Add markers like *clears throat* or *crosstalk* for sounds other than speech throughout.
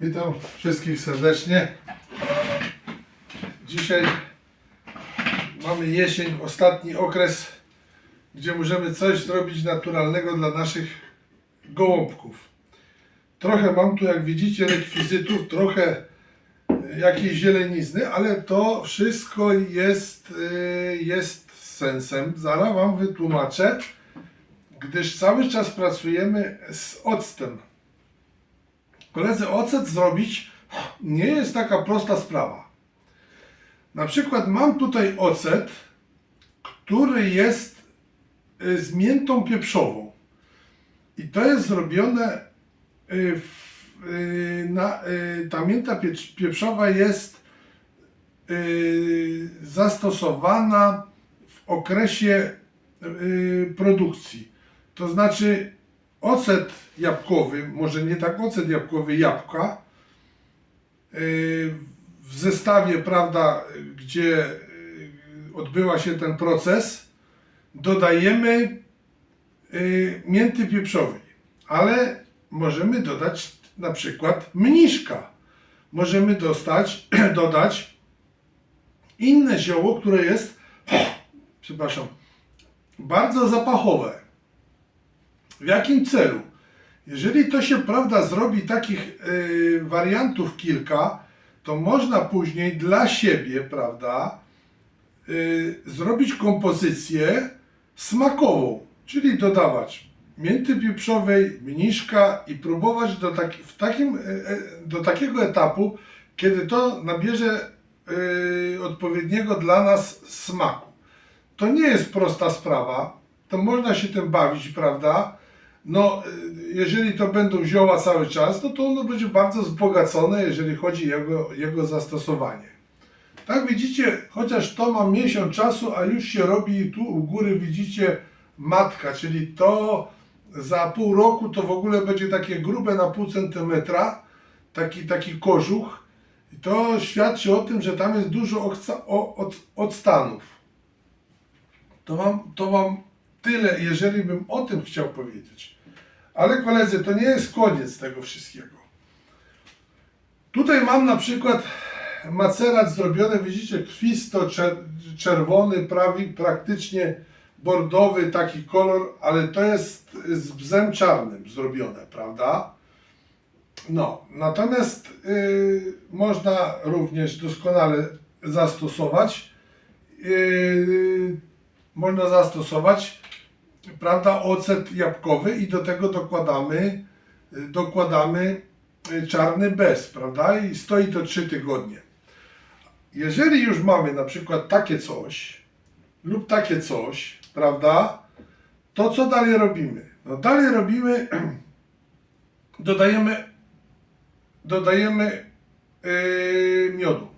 Witam wszystkich serdecznie. Dzisiaj mamy jesień, ostatni okres, gdzie możemy coś zrobić naturalnego dla naszych gołąbków. Trochę mam tu, jak widzicie, rekwizytów, trochę e, jakiejś zielenizny, ale to wszystko jest, e, jest sensem. Zaraz Wam wytłumaczę, gdyż cały czas pracujemy z octem. Koledzy, ocet zrobić nie jest taka prosta sprawa. Na przykład mam tutaj ocet, który jest y, z miętą pieprzową. I to jest zrobione, y, w, y, na, ta mięta pieprzowa jest zastosowana w okresie produkcji. To znaczy ocet jabłkowy, może nie tak ocet jabłkowy, jabłka, yy, w zestawie, prawda, gdzie yy, odbyła się ten proces, dodajemy yy, mięty pieprzowej, ale możemy dodać na przykład mniszka. Możemy dostać, *clears throat* dodać inne zioło, które jest, *clears throat* przepraszam, bardzo zapachowe. W jakim celu? Jeżeli to się, prawda, zrobi takich y, wariantów kilka, to można później dla siebie, prawda, y, zrobić kompozycję smakową, czyli dodawać mięty pieprzowej, mniszka i próbować do, w takim, y, y, do takiego etapu, kiedy to nabierze y, odpowiedniego dla nas smaku. To nie jest prosta sprawa, to można się tym bawić, prawda? No, jeżeli to będą zioła cały czas, no to ono będzie bardzo wzbogacone, jeżeli chodzi o jego, jego zastosowanie. Tak widzicie, chociaż to ma miesiąc czasu, a już się robi tu u góry widzicie matka, czyli to za pół roku to w ogóle będzie takie grube na pół centymetra, taki, taki kożuch. I to świadczy o tym, że tam jest dużo odstanów. To wam, to wam tyle, jeżeli bym o tym chciał powiedzieć. Ale koledzy, to nie jest koniec tego wszystkiego. Tutaj mam na przykład macerat zrobiony, widzicie, krwisto czer- czerwony, prawi, praktycznie bordowy taki kolor, ale to jest z bzem czarnym zrobione, prawda? No, natomiast y, można również doskonale zastosować. Yy, można zastosować, prawda, ocet jabłkowy i do tego dokładamy, y, dokładamy y, czarny bez, prawda? I stoi to 3 tygodnie. Jeżeli już mamy na przykład takie coś lub takie coś, prawda, to co dalej robimy? No dalej robimy, *clears throat* dodajemy, dodajemy yy, miodu.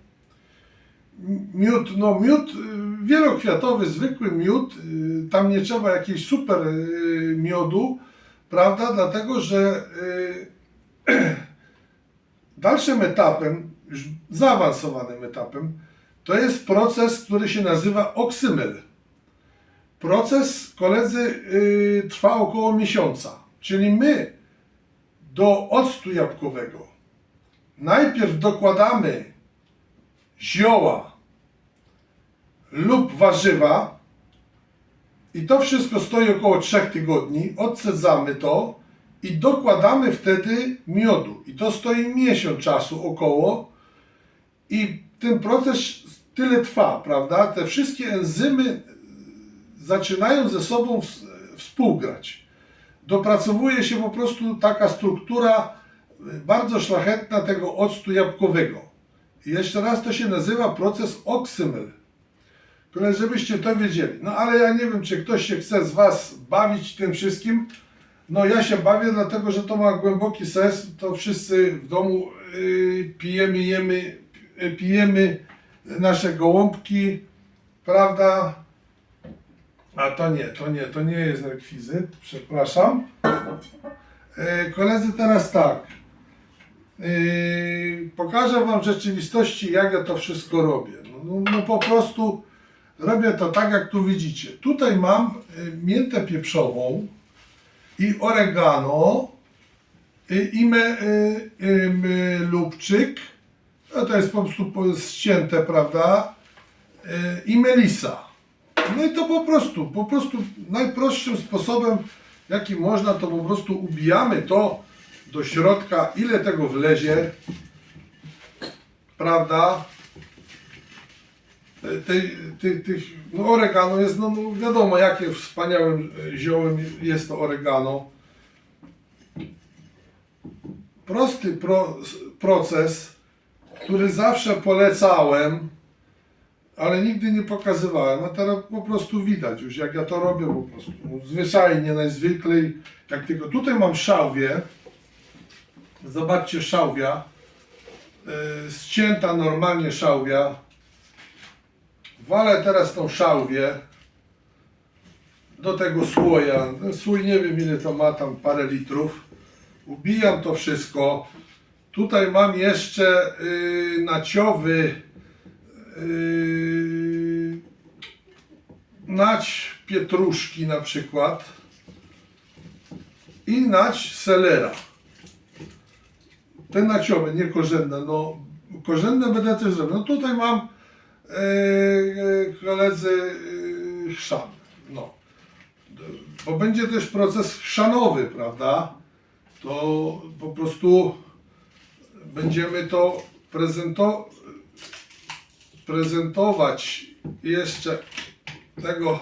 Miód, no miód y, wielokwiatowy, zwykły miód, y, tam nie trzeba jakiegoś super y, miodu, prawda, dlatego że *clears throat* dalszym etapem, już zaawansowanym etapem, to jest proces, który się nazywa oksymel. Proces, koledzy, trwa około miesiąca, czyli my do octu jabłkowego najpierw dokładamy zioła lub warzywa i to wszystko stoi około 3 tygodni, odcedzamy to i dokładamy wtedy miodu i to stoi miesiąc czasu około i ten proces tyle trwa, prawda? Te wszystkie enzymy zaczynają ze sobą ws- współgrać. Dopracowuje się po prostu taka struktura y, bardzo szlachetna tego octu jabłkowego. I jeszcze raz to się nazywa proces oksymel. Tyle, żebyście to wiedzieli. No ale ja nie wiem, czy ktoś się chce z Was bawić tym wszystkim. No ja się bawię, dlatego że to ma głęboki sens. To wszyscy w domu y, pijemy, jemy, y, pijemy nasze gołąbki, prawda? A to nie, to nie, to nie jest rekwizyt, przepraszam. E, koledzy, teraz tak. Yy, pokażę Wam w rzeczywistości, jak ja to wszystko robię. No, no, no po prostu robię to tak, jak tu widzicie. Tutaj mam y, miętę pieprzową i oregano y, ime, y, ym, y, lubczyk, no to jest po prostu ścięte, prawda, i melisa. No i to po prostu, po prostu najprostszym sposobem, jaki można, to po prostu ubijamy to do środka, ile tego wlezie, prawda, tej, tych, tych, no oregano jest, no, no wiadomo jakie wspaniałym ziołem jest to oregano. Prosty pro, proces, który zawsze polecałem, ale nigdy nie pokazywałem, a teraz po prostu widać już jak ja to robię po prostu. No, zwyczajnie, najzwyklej, jak tylko. Tutaj mam szałwię, zobaczcie szałwia, yy, ścięta normalnie szałwia, Walę teraz tą szałwię do tego słoja. Ten słój nie wiem ile to ma, tam parę litrów. Ubijam to wszystko. Tutaj mam jeszcze yy, naciowy yy, nać pietruszki na przykład i nać selera. Te naciowe, nie korzenne. No, korzenne będę też zrobił. No tutaj mam koledzy e, chrzan. No. Bo będzie też proces chrzanowy, prawda? To po prostu będziemy to prezento, prezentować jeszcze tego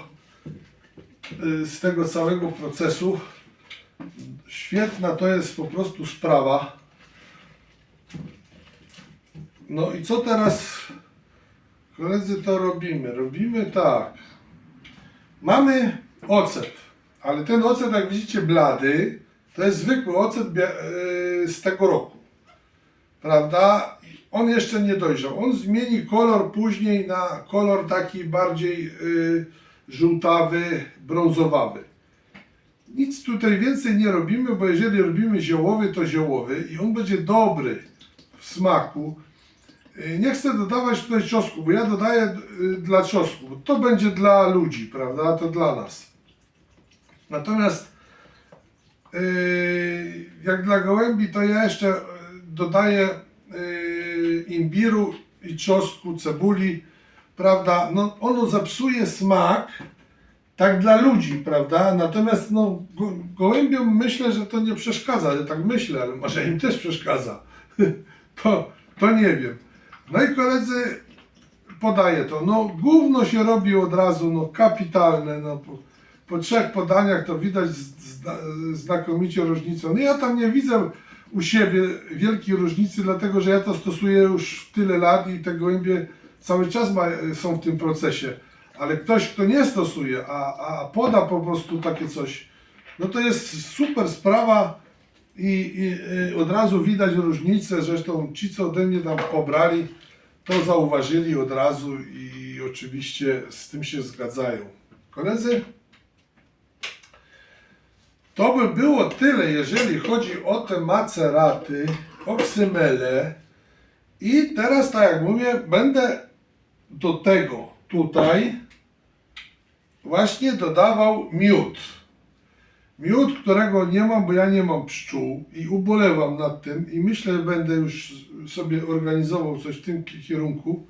z tego całego procesu. Świetna to jest po prostu sprawa. No i co teraz Koledzy, to robimy. Robimy tak. Mamy ocet, ale ten ocet, jak widzicie, blady, to jest zwykły ocet yy, z tego roku. Prawda? On jeszcze nie dojrzał. On zmieni kolor później na kolor taki bardziej yy, żółtawy, brązowawy. Nic tutaj więcej nie robimy, bo jeżeli robimy ziołowy, to ziołowy i on będzie dobry w smaku. Y, Nie chcę dodawać tutaj czosnku, bo ja dodaję y, dla czosnku. bo To będzie dla ludzi, prawda? To dla nas. Natomiast y, jak dla gołębi, to ja jeszcze dodaję imbiru i czosnku, cebuli, prawda? No, ono zapsuje smak, tak dla ludzi, prawda? Natomiast no, go, gołębiom myślę, że to nie przeszkadza. Ja tak myślę, ale może im też przeszkadza. *laughs* to, to nie wiem. No i koledzy podaje to. No gówno się robi od razu, no kapitalne. No, po, po trzech podaniach to widać znakomicie różnicę. No ja tam nie widzę u siebie wielkiej różnicy, dlatego że ja to stosuję już tyle lat i te gołębie cały czas ma, są w tym procesie. Ale ktoś, kto nie stosuje, a, a poda po prostu takie coś, no to jest super sprawa i, i, i od razu widać różnicę. Zresztą ci, co ode mnie tam pobrali, to zauważyli od razu i oczywiście z tym się zgadzają. Koledzy, to by było tyle, jeżeli chodzi o te maceraty, oksymele. I teraz, tak jak mówię, będę do tego tutaj właśnie dodawał miód. Miód, którego nie mam, bo ja nie mam pszczół i ubolewam nad tym i myślę, że będę już sobie organizował coś w tym ki- kierunku,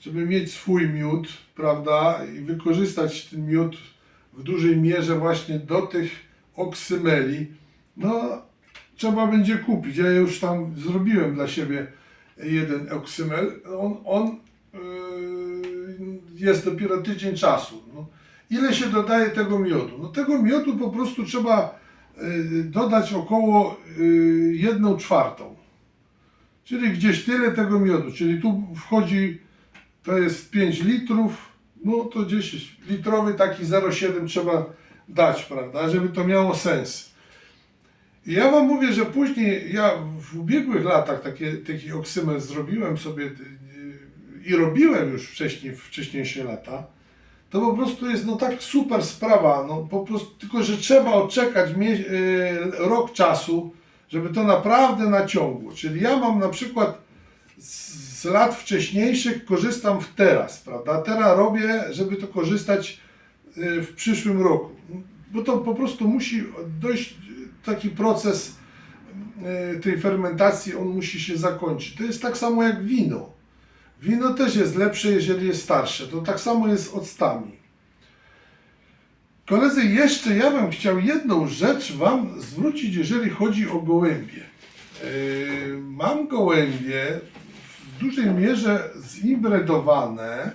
żeby mieć swój miód, prawda, i wykorzystać ten miód w dużej mierze właśnie do tych oksymeli. No, trzeba będzie kupić. Ja już tam zrobiłem dla siebie jeden oksymel. On, on yy, jest dopiero tydzień czasu. No, ile się dodaje tego miodu? No tego miodu po prostu trzeba y, dodać około y, jedną czwartą. Czyli gdzieś tyle tego miodu. Czyli tu wchodzi, to jest 5 litrów, no to gdzieś litrowy taki 0,7 trzeba dać, prawda, żeby to miało sens. I ja wam mówię, że później ja w ubiegłych latach takie, taki oksymel zrobiłem sobie y, i robiłem już wcześniej, wcześniejsze lata to po prostu jest no tak super sprawa, no po prostu, tylko że trzeba odczekać y, rok czasu, żeby to naprawdę naciągło. Czyli ja mam na przykład z, lat wcześniejszych korzystam w teraz, prawda? Teraz robię, żeby to korzystać y, w przyszłym roku. Bo to po prostu musi dojść y, taki proces tej fermentacji on musi się zakończyć. To jest tak samo jak wino. Wino też jest lepsze, jeżeli jest starsze. To tak samo jest z octami. Koledzy, jeszcze ja bym chciał jedną rzecz Wam zwrócić, jeżeli chodzi o gołębie. Yy, Mam gołębie w dużej mierze zimbredowane,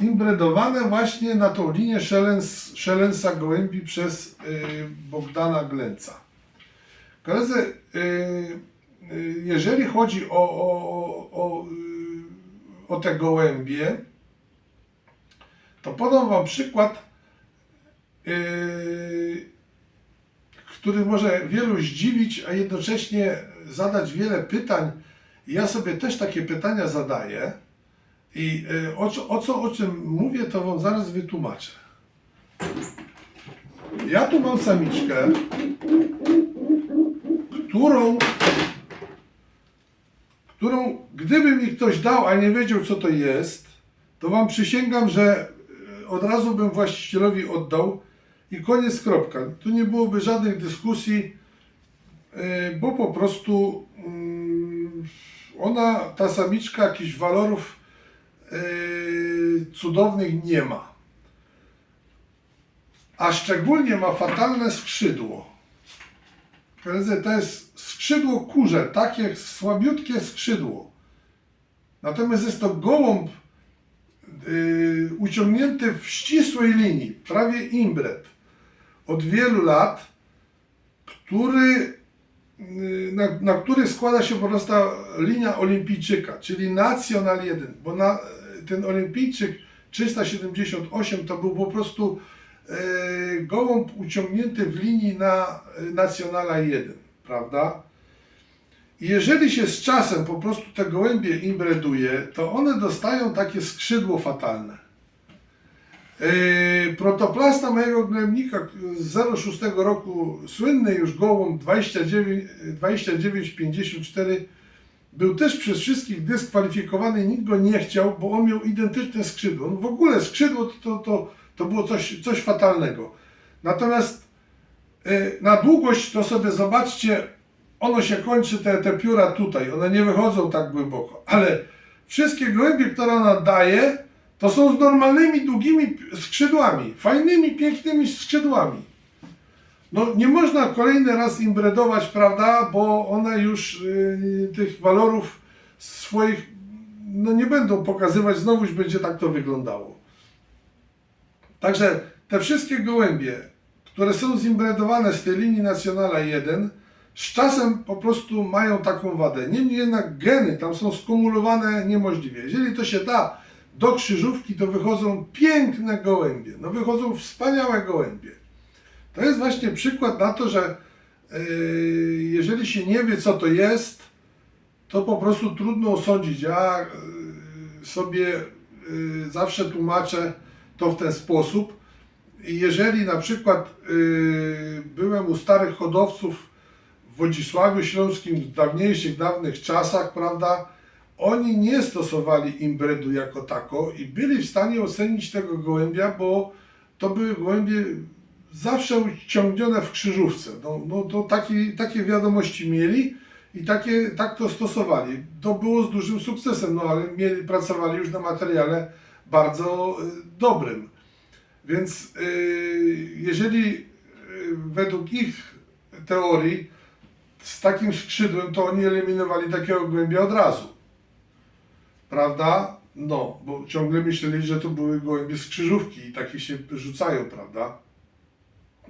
zimbredowane właśnie na tą linię Szelens, Szelensa gołębi przez yy, Bogdana Glenca. Koledzy, yy, jeżeli chodzi o, o, o, yy, o te gołębie, to podam Wam przykład, yy, który może wielu zdziwić, a jednocześnie zadać wiele pytań. Ja sobie też takie pytania zadaję. I o, o co, o czym mówię, to Wam zaraz wytłumaczę. Ja tu mam samiczkę, którą, którą gdyby mi ktoś dał, a nie wiedział co to jest, to Wam przysięgam, że e, od razu bym właścicielowi oddał i koniec, kropka. Tu nie byłoby żadnych dyskusji, e, bo po prostu mm, ona, ta samiczka, jakichś walorów e, cudownych nie ma. A szczególnie ma fatalne skrzydło. To jest skrzydło kurze, takie słabiutkie skrzydło. Natomiast jest to gołąb yy, uciągnięty w ścisłej linii, prawie imbret, od wielu lat, który, yy, na, na który składa się po prostu linia olimpijczyka, czyli Nacjonal 1, bo na, ten olimpijczyk 378 to był po prostu gołąb uciągnięty w linii na yy, Nacjonala 1, prawda? Jeżeli się z czasem po prostu te gołębie imbreduje, to one dostają takie skrzydło fatalne. Yy, protoplasta mojego glemnika z 06 roku, słynny już gołąb 29 2954, był też przez wszystkich dyskwalifikowany, nikt go nie chciał, bo on miał identyczne skrzydło. No w ogóle skrzydło to, to, to, to było coś, coś fatalnego. Natomiast yy, na długość to sobie zobaczcie, ono się kończy, te, te pióra tutaj, one nie wychodzą tak głęboko, ale wszystkie gołębie, które ona daje, to są z normalnymi, długimi skrzydłami, fajnymi, pięknymi skrzydłami. No nie można kolejny raz imbredować, prawda, bo one już yy, tych walorów swoich no nie będą pokazywać, znowuż będzie tak to wyglądało. Także te wszystkie gołębie, które są zimbredowane z tej linii Nacjonala 1, z czasem po prostu mają taką wadę. Niemniej jednak geny tam są skumulowane niemożliwie. Jeżeli to się da do krzyżówki, to wychodzą piękne gołębie. No wychodzą wspaniałe gołębie. To jest właśnie przykład na to, że yy, jeżeli się nie wie, co to jest, to po prostu trudno osądzić. Ja yy, sobie yy, zawsze tłumaczę to w ten sposób. Jeżeli na przykład yy, byłem u starych hodowców w Wodzisławiu Śląskim w dawniejszych, dawnych czasach, prawda, oni nie stosowali imbredu jako tako i byli w stanie ocenić tego gołębia, bo to były gołębie zawsze uciągnione w krzyżówce. No, no to taki, takie wiadomości mieli i takie, tak to stosowali. To było z dużym sukcesem, no ale mieli, pracowali już na materiale bardzo y, dobrym. Więc y, jeżeli y, według ich teorii z takim skrzydłem, to oni eliminowali takiego gołębia od razu. Prawda? No, bo ciągle myśleli, że to były gołębie z krzyżówki i takie się rzucają, prawda?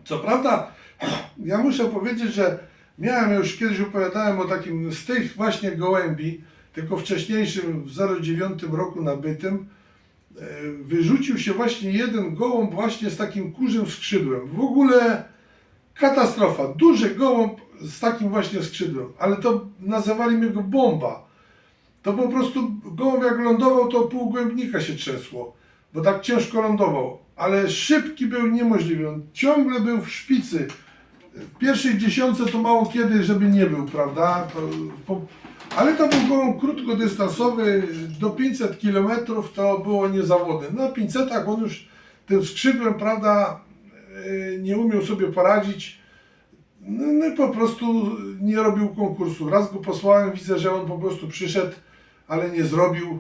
Co prawda, *clears throat* ja muszę powiedzieć, że miałem już kiedyś opowiadałem o takim z tych właśnie gołębi, tylko wcześniejszym w 09 roku nabytym, wyrzucił się właśnie jeden gołąb właśnie z takim kurzym skrzydłem. W ogóle katastrofa. Duży gołąb z takim właśnie skrzydłem, ale to nazywali go bomba. To po prostu gołąb jak lądował, to pół głębnika się trzęsło, bo tak ciężko lądował. Ale szybki był niemożliwy. On ciągle był w szpicy. W pierwszej dziesiątce to mało kiedy, żeby nie był, prawda? To, po, ale to był gołąb krótkodystansowy, do 500 km to było niezawodne. Na 500 on już tym skrzydłem, prawda, yy, nie umiał sobie poradzić. No, no i po prostu nie robił konkursu. Raz go posłałem, widzę, że on po prostu przyszedł, ale nie zrobił.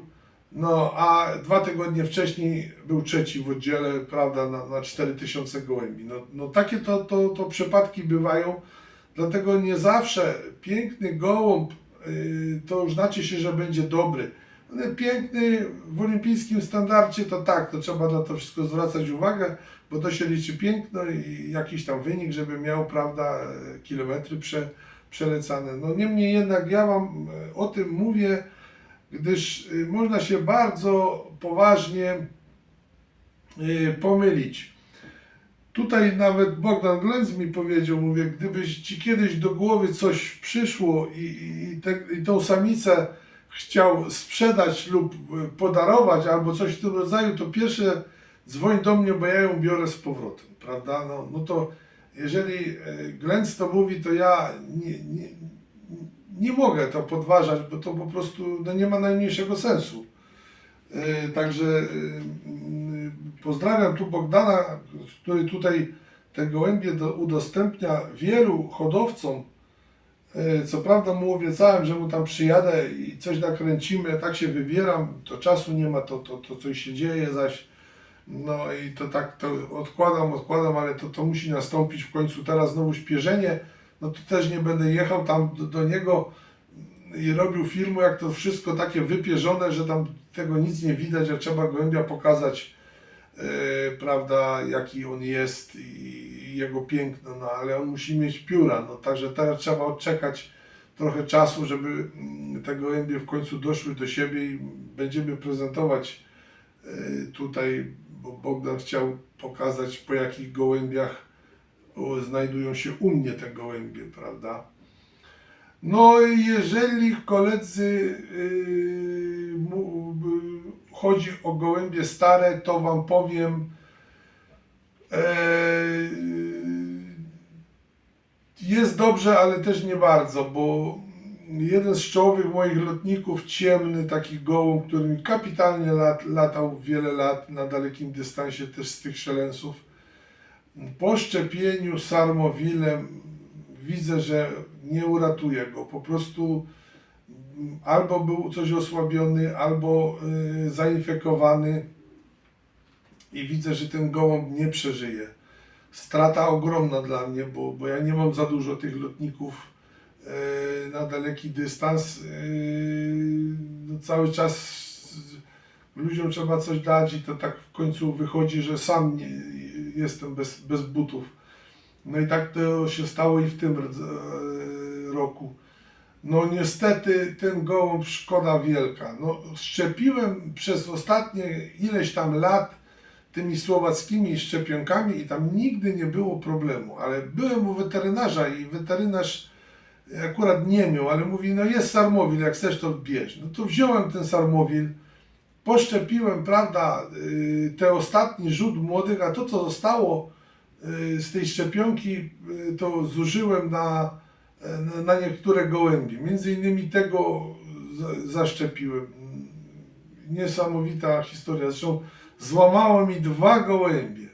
No, a dwa tygodnie wcześniej był trzeci w oddziale, prawda, na, na 4000 gołębi. No, no takie to, to, to przypadki bywają, dlatego nie zawsze piękny gołąb to już znaczy się, że będzie dobry. Ale piękny w olimpijskim standardzie to tak, to trzeba na to wszystko zwracać uwagę, bo to się liczy piękno i jakiś tam wynik, żeby miał, prawda, kilometry prze, przelecane. No niemniej jednak ja Wam e, o tym mówię, gdyż y, można się bardzo poważnie y, pomylić. Tutaj nawet Bogdan Glęc mi powiedział, mówię, gdybyś Ci kiedyś do głowy coś przyszło i, i, te, i tą samicę chciał sprzedać lub y, podarować albo coś w tym rodzaju, to pierwsze dzwoń do mnie, bo ja ją biorę z powrotem, prawda? No, no to jeżeli e, Glęc to mówi, to ja nie, nie, nie mogę to podważać, bo to po prostu no, nie ma najmniejszego sensu. E, Także e, pozdrawiam tu Bogdana, który tutaj te gołębie do, udostępnia wielu hodowcom. E, Co prawda mu obiecałem, że mu tam przyjadę i coś nakręcimy, tak się wybieram, to czasu nie ma, to, to, to coś się dzieje zaś. No i to tak to odkładam, odkładam, ale to, to musi nastąpić w końcu teraz znowu śpieżenie. No to też nie będę jechał tam do, do niego i robił filmu, jak to wszystko takie wypierzone, że tam tego nic nie widać, a trzeba gołębia pokazać, prawda, jaki on jest i, jego piękno, no ale on musi mieć pióra, no także teraz trzeba odczekać trochę czasu, żeby mm, te gołębie w końcu doszły do siebie i będziemy prezentować e, tutaj, bo Bogdan chciał pokazać po jakich gołębiach znajdują się u mnie te gołębie, prawda? No jeżeli koledzy yy, chodzi o gołębie stare, to wam powiem yy, jest dobrze, ale też nie bardzo, bo jeden z czołowych moich lotników, ciemny taki gołąb, który mi kapitalnie lat, latał wiele lat na dalekim dystansie też z tych szelensów, po szczepieniu sarmowilem widzę, że nie uratuje go. Po prostu albo był coś osłabiony, albo y, zainfekowany i widzę, że ten gołąb nie przeżyje. Strata ogromna dla mnie, bo, bo ja nie mam za dużo tych lotników y, na daleki dystans. Y, no cały czas ludziom trzeba coś dać i to tak w końcu wychodzi, że sam nie, jestem bez, bez butów. No i tak to się stało i w tym e, roku. No niestety ten gołąb szkoda wielka. No, szczepiłem przez ostatnie ileś tam lat tymi słowackimi szczepionkami i tam nigdy nie było problemu, ale byłem u weterynarza i weterynarz akurat nie miał, ale mówi, no jest sarmowil, jak chcesz to bierz. No to wziąłem ten sarmowil, poszczepiłem, prawda, y, te ostatni rzut młodych, a to co zostało y, z tej szczepionki, y, to zużyłem na, na, na niektóre gołębie. Między innymi tego za- zaszczepiłem. Niesamowita historia. Zresztą złamało mi dwa gołębie.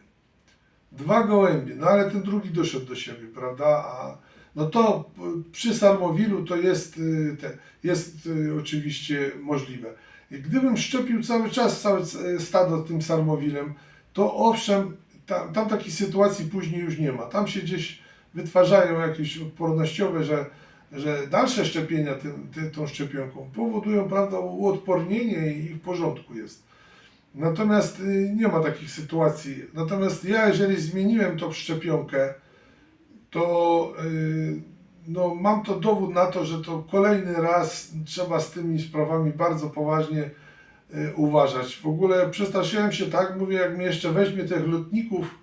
Dwa gołębie, no ale ten drugi doszedł do siebie, prawda? A no to przy sarmowilu to jest, y, te, jest y, oczywiście możliwe. Gdybym szczepił cały czas całe stado tym sarmowilem, to owszem, tam, tam takiej sytuacji później już nie ma. Tam się gdzieś wytwarzają jakieś odpornościowe, że, że dalsze szczepienia tym, ty, tą szczepionką powodują prawda, uodpornienie i w porządku jest. Natomiast y, nie ma takich sytuacji. Natomiast ja, jeżeli zmieniłem tą szczepionkę, to y, no, mam to dowód na to, że to kolejny raz trzeba z tymi sprawami bardzo poważnie y, uważać. W ogóle przestraszyłem się tak, mówię, jak mnie jeszcze weźmie tych lotników,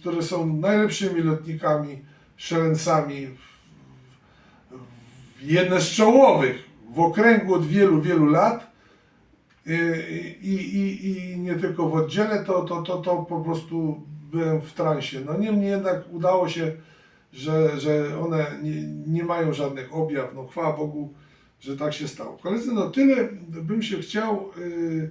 które są najlepszymi lotnikami, w, jedne z czołowych w okręgu od wielu, wielu lat, i, i, i, i nie tylko w oddziale, to, to, to, to po prostu byłem w transie. No niemniej jednak udało się, że, że one nie, nie mają żadnych objaw. No chwała Bogu, że tak się stało. Koledzy, no tyle bym się chciał y,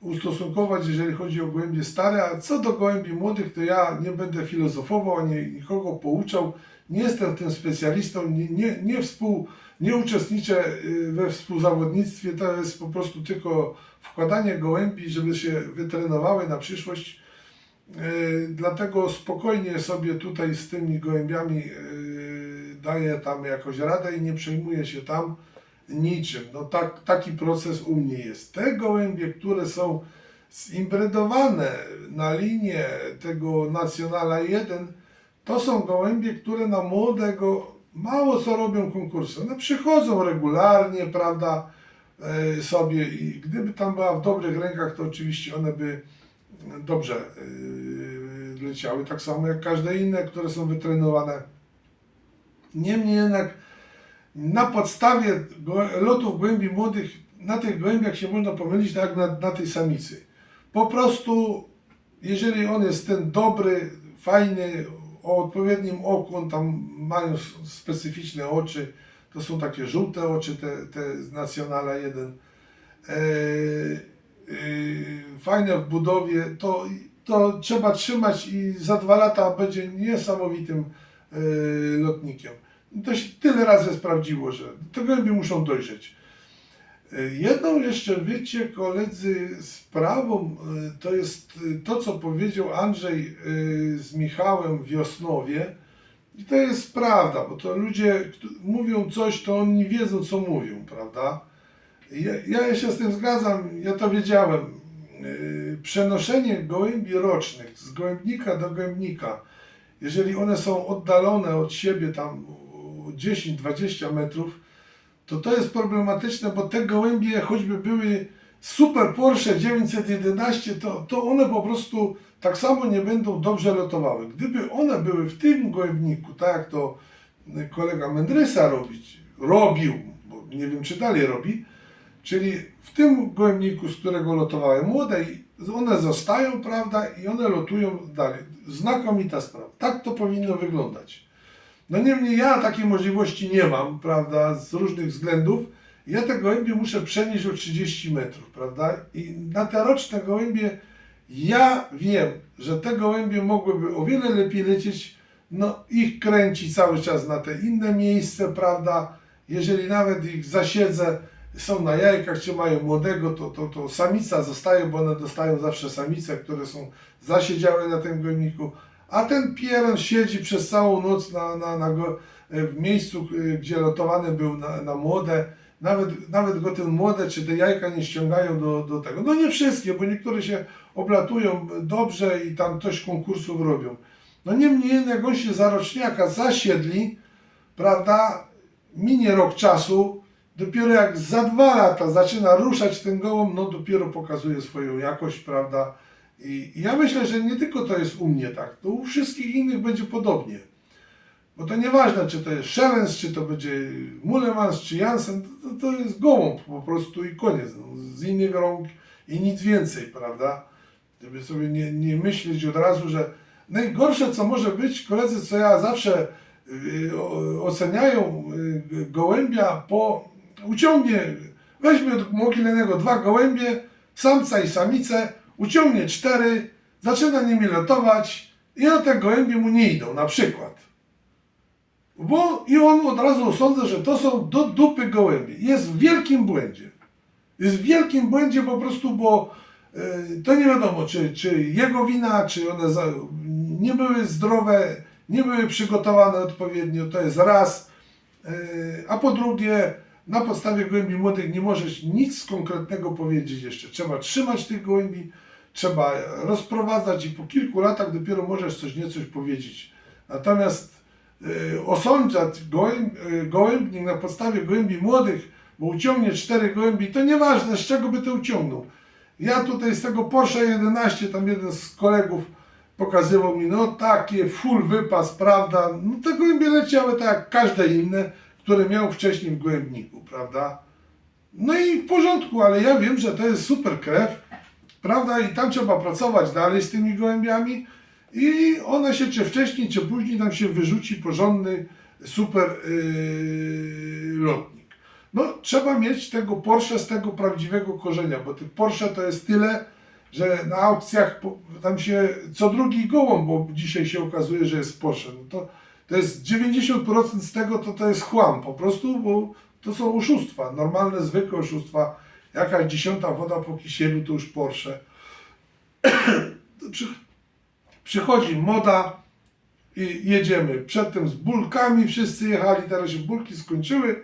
ustosunkować, jeżeli chodzi o gołębie stare, a co do gołębi młodych, to ja nie będę filozofował, ani nikogo pouczał. Nie jestem tym specjalistą, nie, nie, nie, współ, nie uczestniczę y, we współzawodnictwie, to jest po prostu tylko wkładanie gołębi, żeby się wytrenowały na przyszłość. Y, Dlatego spokojnie sobie tutaj z tymi gołębiami y, daję tam jakoś radę i nie przejmuję się tam niczym. No tak, taki proces u mnie jest. Te gołębie, które są zimbredowane na linię tego Nacjonala 1, to są gołębie, które na młodego mało co robią konkursy. One przychodzą regularnie, prawda, e, sobie i gdyby tam była w dobrych rękach, to oczywiście one by dobrze e, leciały, tak samo jak każde inne, które są wytrenowane. Niemniej jednak na podstawie lotów gołębi młodych, na tych gołębiach się można pomylić tak jak na, na tej samicy. Po prostu, jeżeli on jest ten dobry, fajny, o odpowiednim oku, on tam mają specyficzne oczy, to są takie żółte oczy, te, te z Nacjonala 1, e, e, fajne w budowie, to, to trzeba trzymać i za dwa lata będzie niesamowitym e, lotnikiem. To się tyle razy sprawdziło, że te gołębie muszą dojrzeć. E, Jedną jeszcze, wiecie, koledzy, sprawą e, to jest e, to, co powiedział Andrzej z Michałem Wiosnowie. I to jest prawda, bo to ludzie mówią coś, to oni wiedzą, co mówią, prawda? Ja, ja się z tym zgadzam, ja to wiedziałem. Przenoszenie gołębi rocznych z gołębnika do gołębnika, jeżeli one są oddalone od siebie tam 10-20 metrów, to to jest problematyczne, bo te gołębie, choćby były super Porsche 911, to, to one po prostu tak samo nie będą dobrze lotowały. Gdyby one były w tym gołębniku, tak jak to kolega Mendrysa robić, robił, bo nie wiem czy dalej robi, czyli w tym gołębniku, z którego lotowałem młode, one zostają, prawda, i one lotują dalej. Znakomita sprawa. Tak to powinno wyglądać. No niemniej ja takiej możliwości nie mam, prawda, z różnych względów. Ja te gołębie muszę przenieść o 30 metrów, prawda? I na te roczne gołębie ja wiem, że te gołębie mogłyby o wiele lepiej lecieć, no ich kręci cały czas na te inne miejsce, prawda? Jeżeli nawet ich zasiedzę, są na jajkach, czy mają młodego, to, to, to samica zostaje, bo one dostają zawsze samice, które są zasiedziałe na tym gołębniku, a ten pieron siedzi przez całą noc na, na, na go, w miejscu, y, gdzie lotowany był na, na młode. Nawet, nawet go ten młode czy te jajka nie ściągają do, do tego. No nie wszystkie, bo niektóre się oblatują dobrze i tam coś konkursów robią. No niemniej jednak on się za roczniaka zasiedli, prawda, minie rok czasu, dopiero jak za dwa lata zaczyna ruszać ten gołąb, no dopiero pokazuje swoją jakość, prawda. I, ja myślę, że nie tylko to jest u mnie tak, to u wszystkich innych będzie podobnie. Bo to nieważne, czy to jest Szelens, czy to będzie Mulemans, czy Jansen, to, to jest gołąb po prostu i koniec. No, z innych rąk i nic więcej, prawda? Żeby sobie nie, nie myśleć od razu, że najgorsze, co może być, koledzy, co ja zawsze y, o- oceniają y, gołębia po uciągnie, weźmie od mogilenego dwa gołębie, samca i samicę, uciągnie cztery, zaczyna nimi lotować i one te gołębie mu nie idą, na przykład. Bo i on od razu sądzę, że to są do dupy gołębie. Jest w wielkim błędzie. Jest w wielkim błędzie po prostu, bo e, to nie wiadomo, czy, czy jego wina, czy one za, nie były zdrowe, nie były przygotowane odpowiednio, to jest raz. E, a po drugie, na podstawie gołębi młodych nie możesz nic konkretnego powiedzieć jeszcze. Trzeba trzymać tych gołębi, trzeba rozprowadzać i po kilku latach dopiero możesz coś niecoś powiedzieć. Natomiast y, osądzać y, gołębnik na podstawie gołębi młodych, bo uciągnie cztery gołębi, to nieważne z czego by to uciągnął. Ja tutaj z tego Porsche 11, tam jeden z kolegów pokazywał mi, no takie full wypas, prawda, no te gołębie leciały tak jak każde inne, które miał wcześniej w gołębniku, prawda. No i w porządku, ale ja wiem, że to jest super krew, prawda, i tam trzeba pracować dalej z tymi gołębiami i one się czy wcześniej, czy później tam się wyrzuci porządny, super yy, lotnik. No, trzeba mieć tego Porsche z tego prawdziwego korzenia, bo tych Porsche to jest tyle, że na aukcjach tam się co drugi gołąb, bo dzisiaj się okazuje, że jest Porsche. No to, to jest 90% z tego to, to jest chłam po prostu, bo to są oszustwa, normalne, zwykłe oszustwa. Jakaś dziesiąta woda po kisielu to już Porsche. Przy, przychodzi moda i jedziemy. Przedtem z bulkami wszyscy jechali, teraz się bulki skończyły.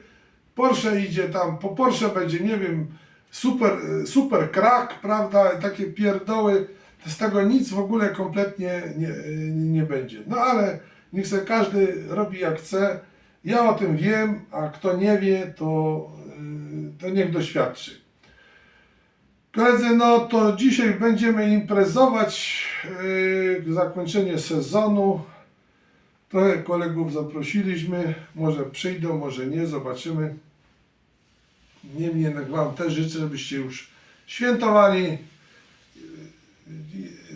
Porsche idzie tam, po Porsche będzie, nie wiem, super, super krak, prawda, takie pierdoły. Z tego nic w ogóle kompletnie nie, nie będzie. No ale niech sobie każdy robi jak chce. Ja o tym wiem, a kto nie wie, to, yy, to niech doświadczy. Koledzy, no to dzisiaj będziemy imprezować yy, zakończenie sezonu. Trochę kolegów zaprosiliśmy, może przyjdą, może nie, zobaczymy. Niemniej jednak Wam też życzę, żebyście już świętowali yy,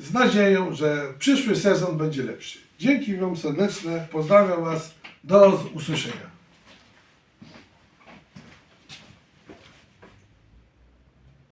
z nadzieją, że przyszły sezon będzie lepszy. Dzięki Wam serdeczne, pozdrawiam Was, do usłyszenia.